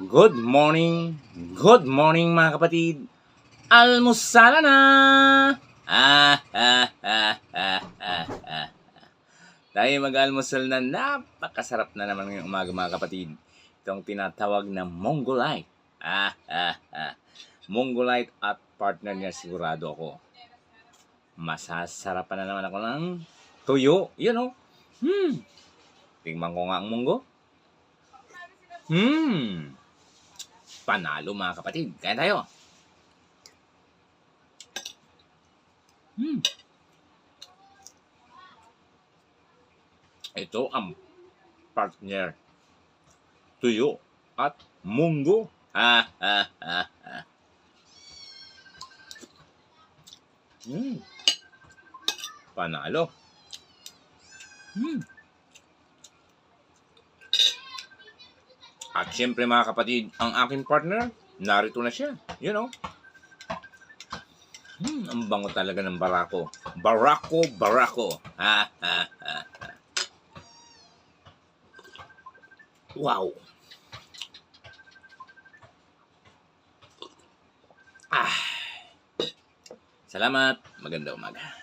Good morning, good morning mga kapatid. Almusala na! Ah, ah, ah. Tayo mag-almusal na napakasarap na naman ngayong umaga mga kapatid. Itong tinatawag na Mongolite. Ah, ah, ah. Mongolite at partner niya sigurado ako. Masasarapan na naman ako ng tuyo. You know? Hmm. Tingnan ko nga ang munggo. Hmm. Panalo mga kapatid. Kaya tayo. Hmm. Ito ang partner. Tuyo at munggo. Ha, ha, ha, ha. Hmm. Panalo. Hmm. At syempre mga kapatid, ang aking partner, narito na siya. You know. Hmm, ang bango talaga ng barako. Barako, barako. Ha, ha, ha. Wow. Ah. Salamat. Maganda umaga.